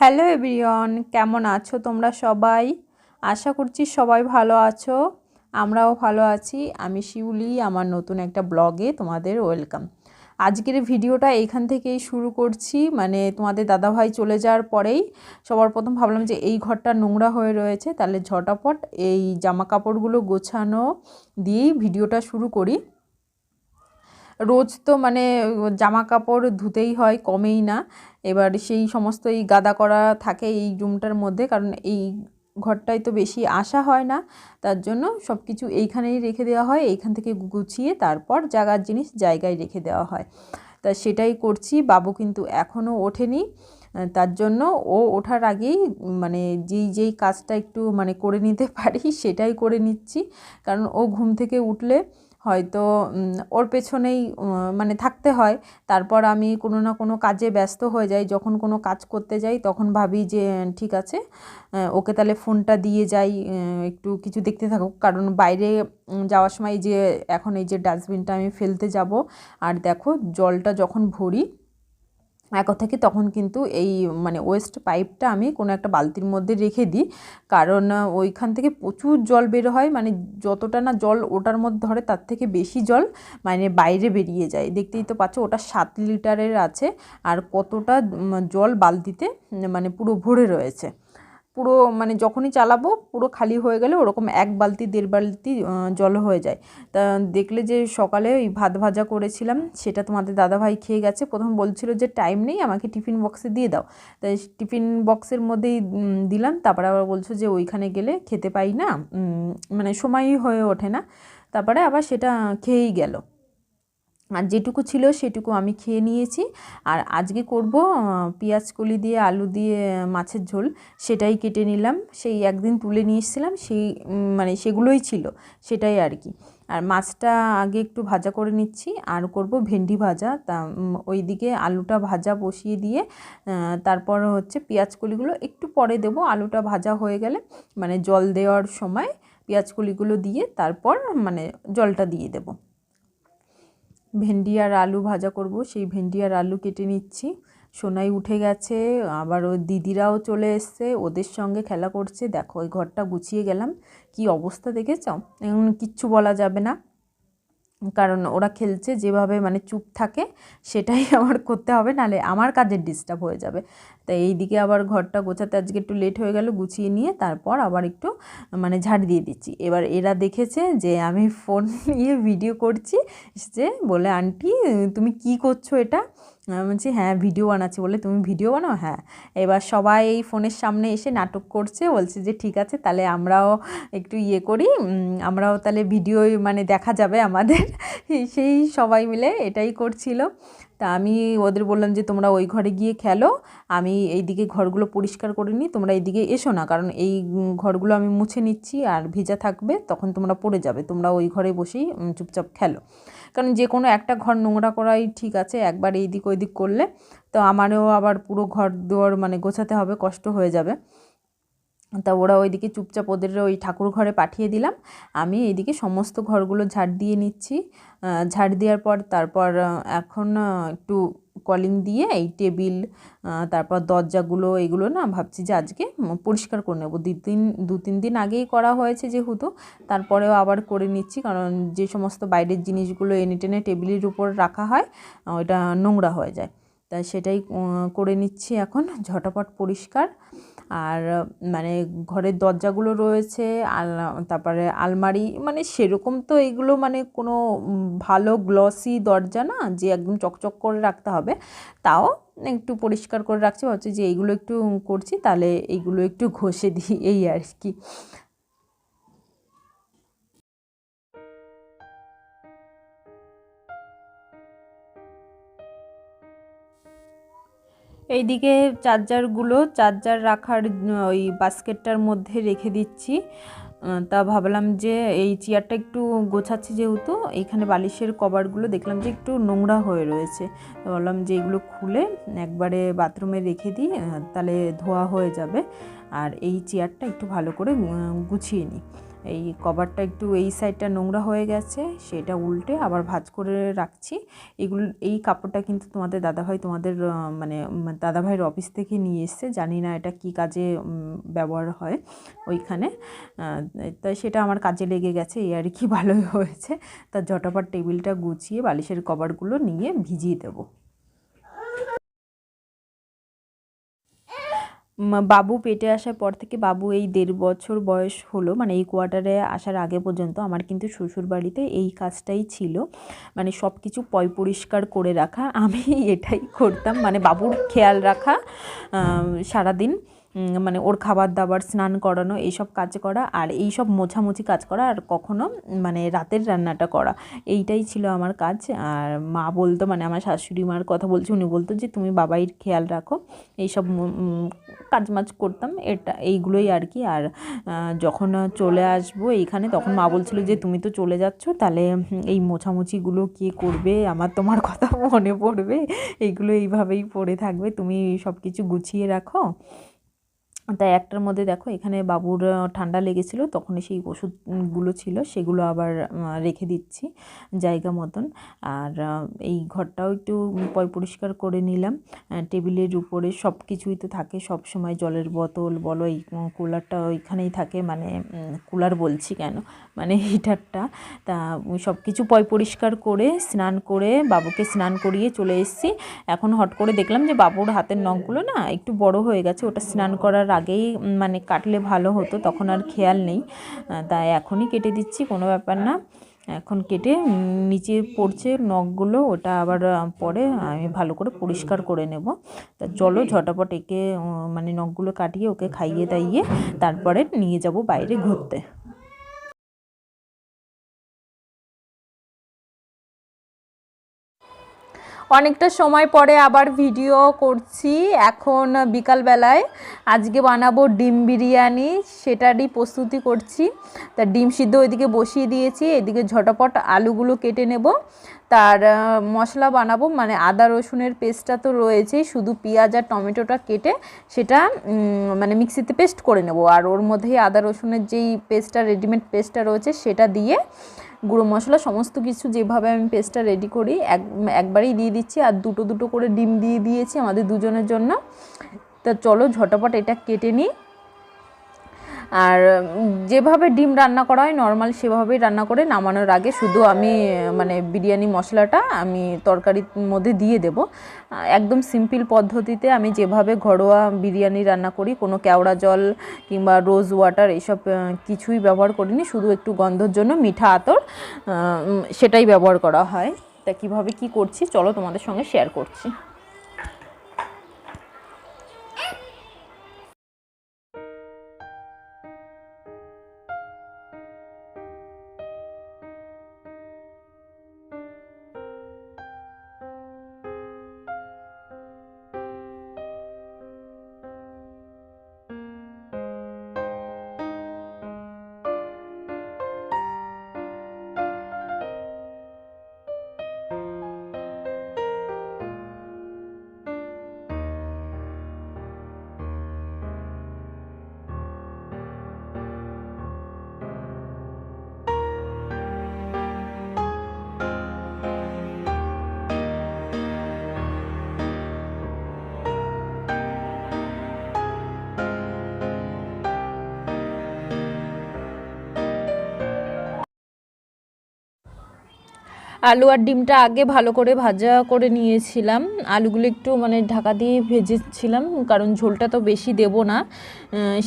Hello everyone, কেমন আছো তোমরা সবাই? আশা করছি সবাই ভালো আছো, আমরাও ভালো আছি। আমি শিউলি, আমার নতুন একটা ব্লগে তোমাদের ওয়েলকাম। আজকের ভিডিওটা এইখান থেকেই শুরু করছি। মানে তোমাদের দাদাভাই চলে যাওয়ার পরেই সবার প্রথম ভাবলাম যে এই ঘরটা নোংরা হয়ে রয়েছে, তাহলে ঝটাপট এই জামা কাপড়গুলো গোছানো দিয়েই ভিডিওটা শুরু করি। রোজ তো মানে জামা কাপড় ধুতেই হয়, কমেই না। এবার সেই সমস্ত এই গাদা করা থাকে এই রুমটার মধ্যে, কারণ এই ঘরটায় তো বেশি আসা হয় না। তার জন্য সব কিছু এইখানেই রেখে দেওয়া হয়, এইখান থেকে গুছিয়ে তারপর জায়গার জিনিস জায়গায় রেখে দেওয়া হয়। তা সেটাই করছি, বাবু কিন্তু এখনও ওঠেনি। তার জন্য ও ওঠার আগেই মানে যেই যেই কাজটা একটু মানে করে নিতে পারি, সেটাই করে নিচ্ছি। কারণ ও ঘুম থেকে উঠলে হয়তো ওর পেছনেই মানে থাকতে হয়। তারপর আমি কোনো না কোনো কাজে ব্যস্ত হয়ে যাই। যখন কোনো কাজ করতে যাই, তখন ভাবি যে, ঠিক আছে ওকে তাহলে ফোনটা দিয়ে যাই একটু কিছু দেখতে থাকুক। কারণ বাইরে যাওয়ার সময় যে, এখন এই যে ডাস্টবিনটা আমি ফেলতে যাব, আর দেখো, জলটা যখন ভরি এক থাকি তখন কিন্তু এই মানে ওয়েস্ট পাইপটা আমি কোনো একটা বালতির মধ্যে রেখে দিই। কারণ ওইখান থেকে প্রচুর জল বের হয় মানে যতটা না জল ওটার মধ্যে ধরে তার থেকে বেশি জল মানে বাইরে বেরিয়ে যায়। দেখতেই তো পাচ্ছ ওটা সাত লিটারের আছে, আর কতটা জল বালতিতে মানে পুরো ভরে রয়েছে। পুরো মানে যখনই চালাবো পুরো খালি হয়ে গেলে ওরকম এক বালতি, দেড় বালতি জল হয়ে যায়। তা দেখলে যে সকালে ওই ভাত ভাজা করেছিলাম, সেটা তোমাদের দাদাভাই খেয়ে গেছে। প্রথম বলছিল যে টাইম নেই, আমাকে টিফিন বক্সে দিয়ে দাও। তাই টিফিন বক্সের মধ্যেই দিলাম। তারপরে আবার বলছো যে, ওইখানে গেলে খেতে পাই না। মানে সময়ই হয়ে ওঠে না। তারপরে আবার সেটা খেয়েই গেল। আর যেটুকু ছিল সেটুকু আমি খেয়ে নিয়েছি। আর আজকে করব পেঁয়াজ কলি দিয়ে, আলু দিয়ে, মাছের ঝোল, সেটাই কেটে নিলাম। সেই একদিন তুলে নিয়ে এসেছিলাম, সেই মানে সেগুলোই ছিল, সেটাই আর কি। আর মাছটা আগে একটু ভাজা করে নিচ্ছি, আর করব ভেন্ডি ভাজা। তা ওই দিকে আলুটা ভাজা বসিয়ে দিয়ে তারপর হচ্ছে পেঁয়াজ কলিগুলো একটু পরে দেব। আলুটা ভাজা হয়ে গেলে মানে জল দেওয়ার সময় পেঁয়াজ কলিগুলো দিয়ে তারপর মানে জলটা দিয়ে দেবো। ভেন্ডি আর আলু ভাজা করব। সেই ভেন্ডি আর আলু কেটে নিচ্ছি। সোনাই উঠে গেছে, আবার ওই দিদিরাও চলে এসছে, ওদের সঙ্গে খেলা করছে। দেখো, ওই ঘরটা গুছিয়ে গেলাম। কি অবস্থা দেখেছ? এখন কিচ্ছু বলা যাবে না। কারণ ওরা খেলছে যেভাবে মানে চুপ থাকে, সেটাই আমার করতে হবে, নালে আমার কাজের ডিস্টার্ব হয়ে যাবে। তাই এই দিকে আবার ঘরটা গোছাতে আজকে একটু লেট হয়ে গেল, গুছিয়ে নিয়ে তারপর আবার একটু মানে ঝাড় দিয়ে দিচ্ছি। এবার এরা দেখেছে যে আমি ফোন নিয়ে ভিডিও করছি যে বলে, আন্টি, তুমি কি করছ এটা? বলছি হ্যাঁ ভিডিও বানাচ্ছি। বলে, তুমি ভিডিও বানাও? হ্যাঁ। এবার সবাই এই ফোনের সামনে এসে নাটক করছে। বলছে যে, ঠিক আছে, তাহলে আমরাও একটু ইয়ে করি। আমরাও তাহলে ভিডিও মানে দেখা যাবে আমাদের। সেই সবাই মিলে এটাই করছিল। তা আমি ওদের বললাম যে, তোমরা ওই ঘরে গিয়ে খেলো। আমি এই দিকে ঘরগুলো পরিষ্কার করে নিই। তোমরা এইদিকে এসো না। কারণ এই ঘরগুলো আমি মুছে নিচ্ছি। আর ভেজা থাকবে, তখন তোমরা পড়ে যাবে। তোমরা ওই ঘরে বসেই চুপচাপ খেলো। কারণ যে কোনো একটা ঘর নোংরা করাই ঠিক আছে, একবার এইদিক ওইদিক ওই দিক করলে তো আমারও আবার পুরো ঘর দুয়ার মানে গোছাতে হবে, কষ্ট হয়ে যাবে। তা ওরা ওইদিকে চুপচাপ ওদের ওই ঠাকুর ঘরে পাঠিয়ে দিলাম, আমি এইদিকে সমস্ত ঘরগুলো ঝাড় দিয়ে নিচ্ছি। ঝাড় দেওয়ার পর তারপর এখন একটু কলিং দিয়ে এই টেবিল তারপর দরজাগুলো, এগুলো না ভাবছি যে আজকে পরিষ্কার করে নেব। দু তিন দু তিন দিন আগেই করা হয়েছে যেহেতু, তারপরেও আবার করে নিচ্ছি কারণ যে সমস্ত বাইরের জিনিসগুলো এনে টেনে টেবিলের উপর রাখা হয় ওইটা নোংরা হয়ে যায়। তাই সেটাই করে নিচ্ছি এখন, ঝটাপট পরিষ্কার। আর মানে ঘরের দরজাগুলো রয়েছে আল তারপরে আলমারি মানে সেরকম তো এগুলো মানে কোনো ভালো গ্লসি দরজা না, যে একদম চকচক করে রাখতে হবে। তাও একটু পরিষ্কার করে রাখছি, ভাবছি যে এইগুলো একটু করছি, তাহলে এইগুলো একটু ঘষে দিই, এই আর কি। এইদিকে চার্জারগুলো, চার্জার রাখার ওই বাস্কেটটার মধ্যে রেখে দিচ্ছি। তা ভাবলাম যে এই চেয়ারটা একটু গোছাচ্ছি যেহেতু, এইখানে বালিশের কভারগুলো দেখলাম যে একটু নোংরা হয়ে রয়েছে। তো যে এগুলো খুলে একবারে বাথরুমে রেখে দিই তাহলে ধোয়া হয়ে যাবে। আর এই চেয়ারটা একটু ভালো করে গুছিয়ে নিই। এই কভারটা একটু এই সাইডটা নোংরা হয়ে গেছে, সেটা উল্টে আবার ভাঁজ করে রাখছি। এগুলো, এই কাপড়টা কিন্তু তোমাদের দাদাভাই তোমাদের মানে দাদাভাইয়ের অফিস থেকে নিয়ে এসছে। জানি না এটা কি কাজে ব্যবহার হয় ওইখানে। তাই সেটা আমার কাজে লেগে গেছে এই আর কি ভালোই হয়েছে। তা ঝটাপট টেবিলটা গুছিয়ে বালিশের কভারগুলো নিয়ে ভিজিয়ে দেবো। বাবু পেটে আসার পর থেকে বাবু এই দেড় বছর বয়স হলো মানে এই কোয়ার্টারে আসার আগে পর্যন্ত আমার কিন্তু শ্বশুর বাড়িতে এই কাজটাই ছিল। মানে সব কিছু পয় পরিষ্কার করে রাখা, আমি এটাই করতাম। মানে বাবুর খেয়াল রাখা সারাদিন। মানে ওর খাবার দাবার স্নান করানো, এইসব কাজ করা আর এই সব মোছামুছি কাজ করা আর কখনো মানে রাতের রান্নাটা করা। এইটাই ছিল আমার কাজ। আর মা বলতো মানে আমার শাশুড়ি মার কথা বলছি, উনি বলতো যে, তুমি বাবাইয়ের খেয়াল রাখো, এইসব কাজ মাজ করতাম, এটা, এইগুলোই আর কি। আর যখন চলে আসব এইখানে, তখন মা বলছিল যে, তুমি তো চলে যাচ্ছ, তাহলে এই মোছামুছিগুলো কে করবে? আমার তোমার কথা মনে পড়বে। এইগুলো এইভাবেই পড়ে থাকবে। তুমি সব কিছু গুছিয়ে রাখো। তাই একটার মধ্যে দেখো, এখানে বাবুর ঠান্ডা লেগেছিল তখন সেই ওষুধগুলো ছিল, সেগুলো আবার রেখে দিচ্ছি জায়গা মতন। আর এই ঘরটাও একটু পয় পরিষ্কার করে নিলাম। টেবিলের উপরে সব কিছুই তো থাকে সব সময় জলের বোতল বলো, এই কুলারটা ওইখানেই থাকে মানে কুলার বলছি কেন? মানে হিটারটা। তা সব কিছু পয় পরিষ্কার করে, স্নান করে, বাবুকে স্নান করিয়ে চলে এসেছি। এখন হট করে দেখলাম যে বাবুর হাতের নখগুলো না একটু বড় হয়ে গেছে, ওটা স্নান করার আগেই মানে কাটলে ভালো হতো, তখন আর খেয়াল নেই। তাই এখনই কেটে দিচ্ছি, কোনো ব্যাপার না। এখন কেটে নিচে পড়ছে নখগুলো, ওটা আবার পরে আমি ভালো করে পরিষ্কার করে নেব। তা চলো ঝটাপট একে মানে নখগুলো কাটিয়ে ওকে খাইয়ে দাইয়ে, তারপরে নিয়ে যাব বাইরে ঘুরতে। অনেকটা সময় পরে আবার ভিডিও করছি। এখন বিকালবেলায় আজকে বানাবো ডিম বিরিয়ানি, সেটারই প্রস্তুতি করছি। তা ডিম সিদ্ধ ওইদিকে বসিয়ে দিয়েছি, এদিকে ঝটপট আলুগুলো কেটে নেব। তার মশলা বানাবো মানে আদা রসুনের পেস্টটা তো রয়েছেই, শুধু পেঁয়াজ আর টমেটোটা কেটে সেটা মানে মিক্সিতে পেস্ট করে নেব। আর ওর মধ্যেই আদা রসুনের যেই পেস্টটা রেডিমেড পেস্টটা রয়েছে, সেটা দিয়ে গুঁড়ো মশলা, সমস্ত কিছু যেভাবে আমি পেস্টটা রেডি করি, এক, একবারেই দিয়ে দিচ্ছি আর দুটো দুটো করে ডিম দিয়ে দিয়েছি আমাদের দুজনের জন্য। তা চলো ঝটাপট এটা কেটে নিই। আর যেভাবে ডিম রান্না করা হয় নর্মাল সেভাবেই রান্না করে নামানোর আগে শুধু আমি মানে বিরিয়ানি মশলাটা আমি তরকারির মধ্যে দিয়ে দেব। একদম সিম্পল পদ্ধতিতে আমি যেভাবে ঘরোয়া বিরিয়ানি রান্না করি, কোনো কেওড়া জল কিংবা রোজ ওয়াটার এইসব কিছুই ব্যবহার করিনি, শুধু একটু গন্ধর জন্য মিঠা আতর সেটাই ব্যবহার করা হয়। তা কীভাবে কি করছি, চলো তোমাদের সঙ্গে শেয়ার করছি। আলু আর ডিমটা আগে ভালো করে ভাজা করে নিয়েছিলাম। আলুগুলো একটু মানে ঢাকা দিয়ে ভেজেছিলাম, কারণ ঝোলটা তো বেশি দেব না।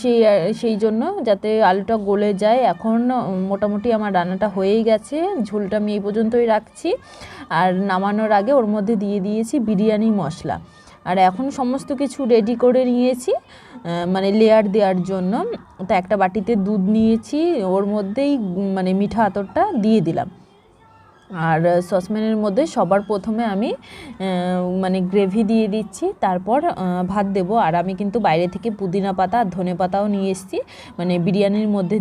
সেই সেই জন্য যাতে আলুটা গলে যায়। এখন মোটামুটি আমার রান্নাটা হয়েই গেছে। ঝোলটা আমি এই পর্যন্তই রাখছি। আর নামানোর আগে ওর মধ্যে দিয়ে দিয়েছি বিরিয়ানি মশলা। আর এখন সমস্ত কিছু রেডি করে নিয়েছি মানে লেয়ার দেওয়ার জন্য। তা একটা বাটিতে দুধ নিয়েছি, ওর মধ্যেই মানে মিঠা আতরটা দিয়ে দিলাম। আর সসপ্যানের মধ্যে সবার প্রথমে আমি মানে গ্রেভি দিয়ে দিচ্ছি, তারপর ভাত দেব। আর আমি কিন্তু বাইরে থেকে পুদিনা পাতা আর ধনে পাতাও নিয়ে এসেছি মানে বিরিয়ানির মধ্যে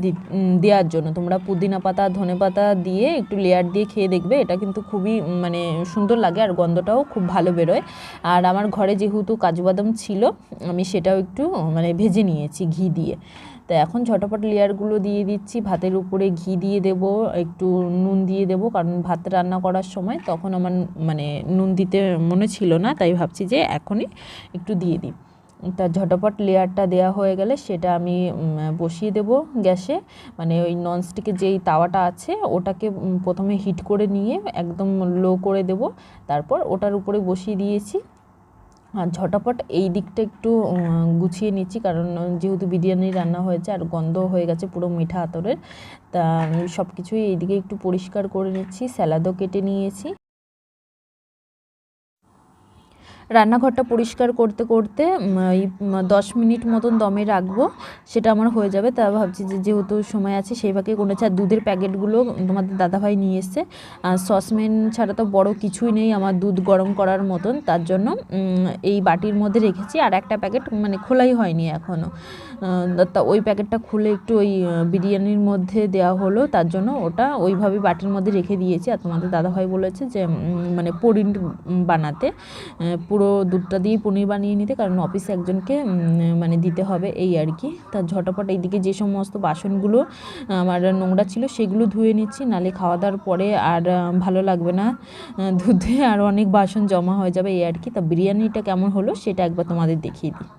দেওয়ার জন্য। তোমরা পুদিনা পাতা আর ধনে পাতা দিয়ে একটু লেয়ার দিয়ে খেয়ে দেখবে, এটা কিন্তু খুবই মানে সুন্দর লাগে আর গন্ধটাও খুব ভালো বেরোয়। আর আমার ঘরে যেহেতু কাজু বাদাম ছিল, আমি সেটাও একটু মানে ভেজে নিয়েছি ঘি দিয়ে। তো এখন ঝটপট লেয়ারগুলো দিয়ে দিচ্ছি। ভাতের উপরে ঘি দিয়ে দেব, একটু নুন দিয়ে দেব। কারণ ভাত রান্না করার সময় তখন আমার মানে নুন দিতে মনে ছিল না, তাই ভাবছি যে এখনই একটু দিয়ে দিই। তা ঝটপট লেয়ারটা দেওয়া হয়ে গেলে সেটা আমি বসিয়ে দেব গ্যাসে। মানে ওই ননস্টিকের যেই তাওয়াটা আছে, ওটাকে প্রথমে হিট করে নিয়ে একদম লো করে দেব। তারপর ওটার উপরে বসিয়ে দিয়েছি। আর ঝটাপট এই দিকটা একটু গুছিয়ে নিচ্ছি। কারণ যেহেতু বিরিয়ানি রান্না হয়েছে আর গন্ধ হয়ে গেছে পুরো মিঠা আতরের, তা সব কিছুই এইদিকে একটু পরিষ্কার করে নিচ্ছি, স্যালাদও কেটে নিয়েছি। রান্নাঘরটা পরিষ্কার করতে করতে এই দশ মিনিট মতন দমে রাখব, সেটা আমার হয়ে যাবে। তা ভাবছি যে যেহেতু সময় আছে সেইভাবে কোনো আর দুধের প্যাকেটগুলো তোমাদের দাদাভাই নিয়ে এসছে। সসম্যান ছাড়া তো বড় কিছুই নেই আমার দুধ গরম করার মতন। তার জন্য এই বাটির মধ্যে রেখেছি। আর একটা প্যাকেট মানে খোলাই হয়নি এখনও তা ওই প্যাকেটটা খুলে একটু ওই বিরিয়ানির মধ্যে দেওয়া হলো, তার জন্য ওটা ওইভাবে বাটির মধ্যে রেখে দিয়েছি। আর তোমাদের দাদাভাই বলেছে যে মানে পনির বানাতে পুরো দুধটা দিয়ে পনির বানিয়ে নিতে, কারণ অফিসে একজনকে মানে দিতে হবে এই আর কি। তা ঝটাপট এইদিকে যে সমস্ত বাসনগুলো, আমার নোংরা ছিল, সেগুলো ধুয়ে নিচ্ছি, নালে খাওয়া দাওয়ার পরে আর ভালো লাগবে না ধুতে, আর অনেক বাসন জমা হয়ে যাবে এই আর কি। তা বিরিয়ানিটা কেমন হলো, সেটা একবার তোমাদের দেখিয়ে দিই।